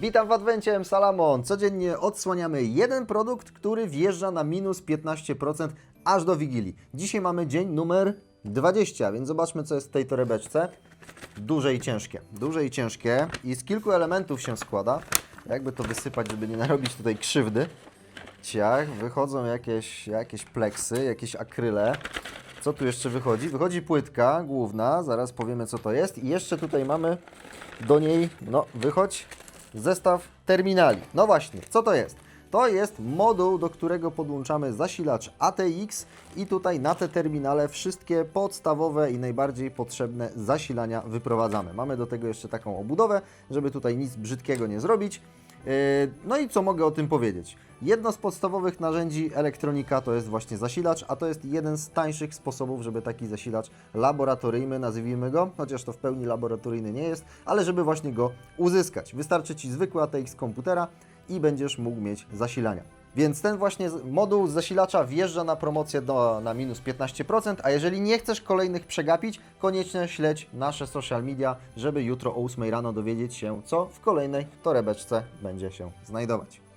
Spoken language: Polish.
Witam w Adwencie. Salamon. Codziennie odsłaniamy jeden produkt, który wjeżdża na minus 15% aż do Wigilii. Dzisiaj mamy dzień numer 20, więc zobaczmy co jest w tej torebeczce. Duże i ciężkie, duże i ciężkie i z kilku elementów się składa. Jakby to wysypać, żeby nie narobić tutaj krzywdy. Ciach, wychodzą jakieś, jakieś pleksy, jakieś akryle. Co tu jeszcze wychodzi? Wychodzi płytka główna, zaraz powiemy co to jest. I jeszcze tutaj mamy do niej, no wychodź, zestaw terminali. No właśnie, co to jest? To jest moduł, do którego podłączamy zasilacz ATX i tutaj na te terminale wszystkie podstawowe i najbardziej potrzebne zasilania wyprowadzamy. Mamy do tego jeszcze taką obudowę, żeby tutaj nic brzydkiego nie zrobić. Yy, No i co mogę o tym powiedzieć? Jedno z podstawowych narzędzi elektronika to jest właśnie zasilacz, a to jest jeden z tańszych sposobów, żeby taki zasilacz laboratoryjny, nazwijmy go, chociaż to w pełni laboratoryjny nie jest, ale żeby właśnie go uzyskać. Wystarczy Ci zwykły ATX komputera i będziesz mógł mieć zasilania. Więc ten właśnie moduł zasilacza wjeżdża na promocję do, na minus 15%, a jeżeli nie chcesz kolejnych przegapić, koniecznie śledź nasze social media, żeby jutro o 8 rano dowiedzieć się, co w kolejnej torebeczce będzie się znajdować.